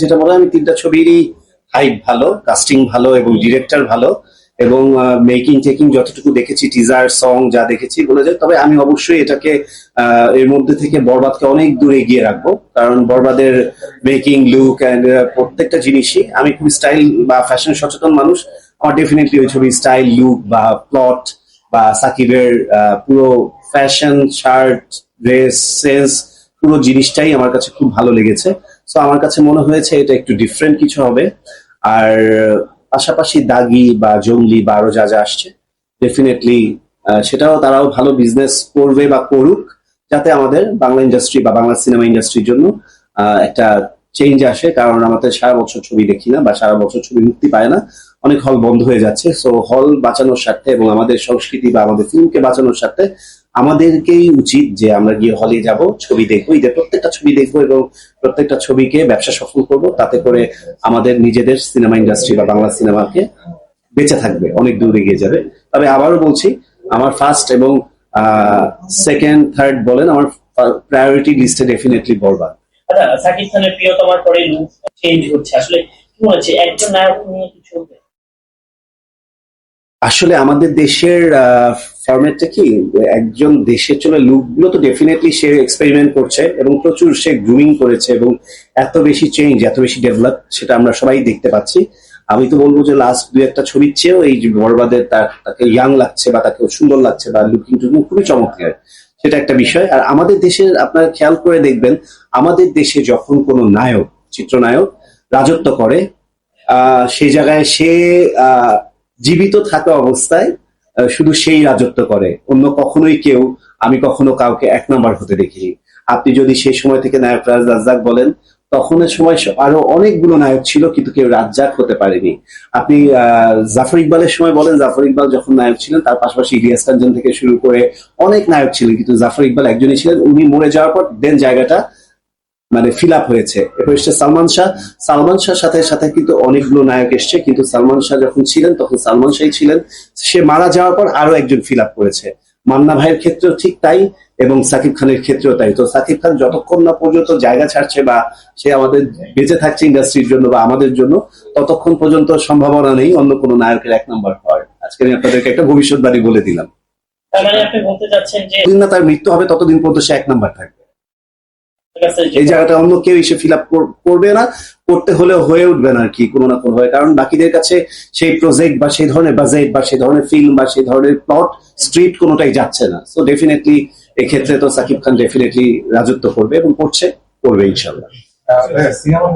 যেটা বলে আমি তিনটা ছবিরই হাইট ভালো কাস্টিং ভালো এবং ডিরেক্টর ভালো এবং মেকিং টেকিং যতটুকু দেখেছি টিজার সং যা দেখেছি, বলে যায়। তবে আমি অবশ্যই এটাকে এর মধ্যে থেকে বরবাদকে অনেক দূরে এগিয়ে রাখব। কারণ বরবাদের মেকিং লুক অ্যান্ড প্রত্যেকটা জিনিসই আমি খুব স্টাইল বা ফ্যাশন সচেতন মানুষ, আমার ডেফিনেটলি ওই ছবি স্টাইল লুক বা প্লট বা সাকিবের পুরো ফ্যাশন শার্ট ড্রেস সেন্স পুরো জিনিসটাই আমার কাছে খুব ভালো লেগেছে। সো আমার কাছে মনে হয়েছে এটা একটু ডিফারেন্ট কিছু হবে। আর পাশাপাশি দাগি বা জঙ্গলি বা আরও যা যা আসছে ডেফিনেটলি সেটাও তারাও ভালো বিজনেস করবে বা করুক, যাতে আমাদের বাংলা ইন্ডাস্ট্রি বা বাংলা সিনেমা ইন্ডাস্ট্রির জন্য একটা চেঞ্জ আসে। কারণ আমাদের সারা বছর ছবি দেখি না বা সারা বছর ছবি মুক্তি পায় না। অনেক হল বন্ধ হয়ে যাচ্ছে। সো হল বাঁচানোর স্বার্থে এবং আমাদের সংস্কৃতি বা আমাদের ফিল্মকে বাঁচানোর স্বার্থে আমাদেরকেই উচিত যে আমরা গিয়ে হলে যাব, ছবি দেখব। ঈদের প্রত্যেকটা ছবি দেখব এবং প্রত্যেকটা ছবিকে ব্যবসা সফল করব, তাতে করে আমাদের নিজেদের সিনেমা ইন্ডাস্ট্রি বা বাংলা সিনেমাকে বেঁচে থাকবে, অনেক দূর এগিয়ে যাবে। তবে আবারও বলছি, আমার ফার্স্ট এবং সেকেন্ড থার্ড বলেন, আমার প্রায়োরিটি লিস্টে ডেফিনেটলি বরবাদ আচ্ছা সাকিব খানের প্রিয়তমার পরে চেঞ্জ হচ্ছে। আসলে কি মনে হচ্ছে, একজন নায়ক নিয়ে কি চলবে? আসলে আমাদের দেশের ফরম্যাটটা কি? একজন দেশের চলে লুকগুলো তো ডেফিনেটলি সে এক্সপেরিমেন্ট করছে এবং প্রচুর সে গ্রুমিং করেছে এবং এত বেশি চেঞ্জ এত বেশি ডেভেলপ সেটা আমরা সবাই দেখতে পাচ্ছি। আমি তো বলব যে লাস্ট দু একটা ছবির চেয়েও এই বরবাদের তার, তাকে ইয়াং লাগছে বা তাকে সুন্দর লাগছে বা লুকিং টুকিং খুবই চমৎকার, সেটা একটা বিষয়। আর আমাদের দেশের আপনার খেয়াল করে দেখবেন, আমাদের দেশে যখন কোনো নায়ক, চিত্রনায়ক রাজত্ব করে সেই জায়গায় সে জীবিত থাকা অবস্থায় শুধু সেই রাজত্ব করে। অন্য কখনোই কেউ, আমি কখনো কাউকে এক নাম্বার হতে দেখিনি। আপনি যদি সেই সময় থেকে নায়ক রাজ রাজ্জাক বলেন, তখনের সময় আরও অনেকগুলো নায়ক ছিল, কিন্তু কেউ রাজ্জাক হতে পারেনি। আপনি জাফর ইকবালের সময় বলেন, জাফর ইকবাল যখন নায়ক ছিলেন, তার পাশাপাশি ইলিয়াস কাঞ্চন থেকে শুরু করে অনেক নায়ক ছিলেন, কিন্তু জাফর ইকবাল একজনই ছিলেন। উনি মরে যাওয়ার পর দেন জায়গাটা মানে ফিল আপ হয়েছে। এরপর এসছে সালমান শাহ। সালমান শাহ সাথে সাথে কিন্তু অনেকগুলো নায়ক এসছে কিন্তু সালমান শাহ যখন ছিলেন তখন সালমান শাহ ছিলেন। সে মারা যাওয়ার পর আরও একজন ফিল আপ করেছে। মান্না ভাইয়ের ক্ষেত্রেও ঠিক তাই এবং সাকিব খানের ক্ষেত্রেও তাই। তো সাকিব খান যতক্ষণ না পর্যন্ত জায়গা ছাড়ছে বা সে আমাদের বেঁচে থাকছে ইন্ডাস্ট্রির জন্য বা আমাদের জন্য ততক্ষণ পর্যন্ত সম্ভাবনা নেই অন্য কোনো নায়কের এক নম্বর হওয়ার। আজকে আমি আপনাদেরকে একটা ভবিষ্যৎবাণী বলে দিলাম। তার মানে আপনি বলতে চাচ্ছেন যে যতদিন না তার মৃত্যু হবে ততদিন পর্যন্ত সে এক নম্বর থাকবে। এই জায়গাটা অন্য কেউ এসে ফিল আপ করবে না করতে হলেও হয়ে উঠবে না আর কি কোনো না কোনো কারণ বাকিদের কাছে সেই প্রজেক্ট বা সেই ধরনের বাজেট বা সেই ধরনের ফিল্ম বা সেই ধরনের প্লট স্ট্রিট কোনোটাই যাচ্ছে না। তো ডেফিনেটলি এক্ষেত্রে তো সাকিব খান ডেফিনেটলি রাজত্ব করবে এবং করছে করবে ইনশাল্লাহ সিনেমা